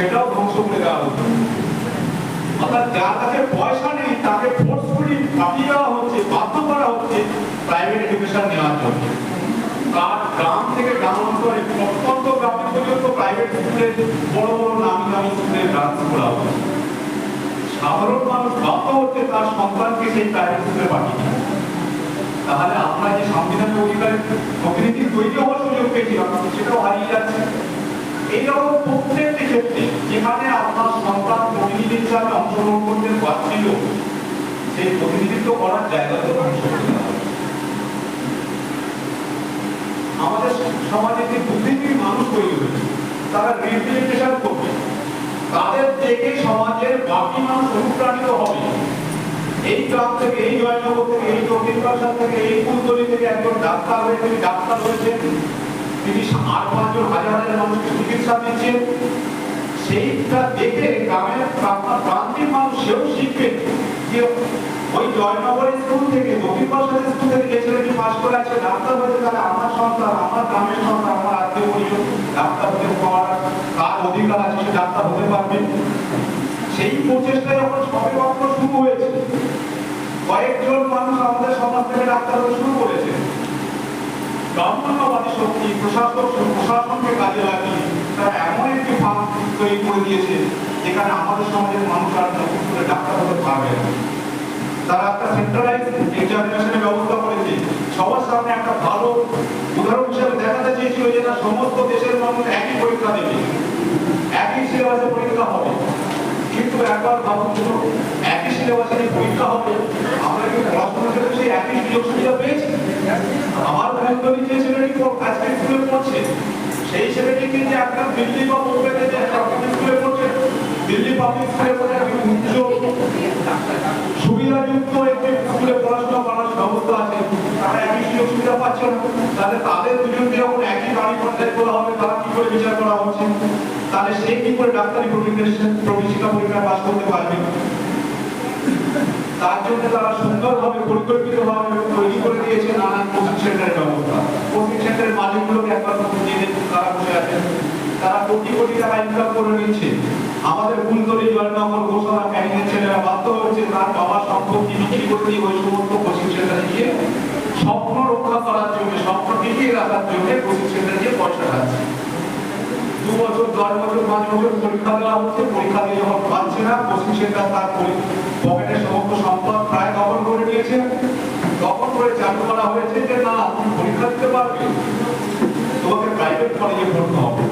সেটাও ধ্বংস করে দেওয়া হচ্ছে অর্থাৎ যার কাছে পয়সা নেই, তাকে ফোর্সফুলি পাঠিয়ে দেওয়া হচ্ছে, বাধ্য করা হচ্ছে প্রাইভেট এডুকেশন নেওয়ার জন্য। কার গ্রাম থেকে গ্রামান্তরে প্রত্যন্ত গ্রামে পর্যন্ত প্রাইভেট স্কুলে বড় বড় নামি দামি স্কুলে ব্রাঞ্চ খোলা হচ্ছে। সাধারণ মানুষ বাধ্য হচ্ছে তার সন্তানকে সেই প্রাইভেট স্কুলে পাঠিয়ে তাহলে আমরা যে সাংবিধানিক অধিকারের প্রতিনিধি তৈরি হওয়ার সুযোগ পেয়েছিলাম সেটাও হারিয়ে যাচ্ছে। এইরকম প্রত্যেকটি ক্ষেত্রে যেখানে আপনার সন্তান প্রতিনিধি হিসাবে অংশগ্রহণ করতে পারছিল সেই প্রতিনিধিত্ব করার জায়গা তো। আমাদের সমাজে যে বুদ্ধিজীবী মানুষ তৈরি হয়েছে, তারা রিপ্রেজেন্টেশন করবে। তাদের দেখে সমাজের বাকি মানুষ অনুপ্রাণিত হবে। এই গ্রাম থেকে, এই জয়নগর থেকে, এই দক্ষিণ বাসার থেকে, এই ফুলতলি থেকে একজন ডাক্তার হয়ে তিনি ডাক্তার হয়েছেন। তিনি আট পাঁচজন, হাজার হাজার মানুষকে চিকিৎসা দিচ্ছেন। সেইটা দেখে গ্রামের প্রান্তিক মানুষ সেও শিখবে। যে ওই জয়নগর স্কুল থেকে দক্ষিণ স্কুল থেকে যে ছেলেটি পাশ করে আছে ডাক্তার হয়েছে তাহলে আমার সন্তান, আমার গ্রামের সন্তান, আমার আত্মীয় পরিজন, ডাক্তার হতে পাওয়ার কার অধিকার আছে, সে ডাক্তার হতে পারবে। সেই প্রচেষ্টা যখন সবে মাত্র শুরু হয়েছে, কয়েকজন মানুষ আমাদের সমাজ থেকে ডাক্তার হতে শুরু করেছে। ব্রাহ্মণ্যবাদী শক্তি, প্রশাসক, প্রশাসনকে কাজে লাগিয়ে তারা এমন একটি ফাঁক তৈরি করে দিয়েছে, যেখানে আমাদের সমাজের মানুষ আর ডাক্তার হতে পারবে না তারা একটা সেন্ট্রালাইজ এক্সামিনেশনের ব্যবস্থা করেছে। সবার সামনে একটা ভালো উদাহরণ হিসেবে দেখাতে চেয়েছিল যে না, সমস্ত দেশের মানুষ একই পরীক্ষা দেবে। একই সিলেবাসে পরীক্ষা হবে। কিন্তু একবার ভাবুন একই সিলেবাসে পরীক্ষা হবে, আমরা কি পড়াশোনার ক্ষেত্রে সেই একই সুযোগ সুবিধা পেয়েছি? আমার বন্ধুই যে ছেলেটি আজকে স্কুলে পড়ছে, সেই ছেলেটিকে যে একটা দিল্লি বা মুম্বাইতে যে স্কুলে পড়ছে? দিল্লি পাবলিক স্কুলে পড়ে একটি উচ্চ সুবিধাযুক্ত একটি স্কুলে পড়াশোনা করার ব্যবস্থা আছে। তারা একই সুযোগ সুবিধা পাচ্ছে না। তাহলে তাদের দুজনকে যখন একই বাড়ি পঞ্চায়েত করা হবে, তারা কি করে বিচার করা হচ্ছে? তাহলে সে কি করে ডাক্তারি প্রবেশিকা পরীক্ষা পাস করতে পারবে? তার জন্য তারা সুন্দরভাবে পরিকল্পিতভাবে তৈরি করে দিয়েছে নানান কোচিং সেন্টারের ব্যবস্থা। কোচিং সেন্টারের মালিকগুলোকে একবার তারা বসে আছেন। তারা কোটি কোটি টাকা ইনকাম করে নিচ্ছে। আমাদের ফুলতলি জয়নগর বিক্রি করে দিয়ে ওই সমস্ত স্বপ্ন রক্ষা করার জন্য, স্বপ্ন টিকিয়ে রাখার জন্য কোচিং সেন্টারে পয়সা খাচ্ছে। দু বছর, দশ বছর, পাঁচ বছর পরীক্ষা দেওয়া হচ্ছে, পরীক্ষা দিয়ে যখন পাচ্ছে না কোচিং সেন্টার তার পকেটের সমস্ত সম্পদ প্রায় দখল করে নিয়েছে। দখল করে চালু করা হয়েছে যে, না, তুমি পরীক্ষা দিতে পারবে। তোমাকে প্রাইভেট কলেজে পড়তে হবে।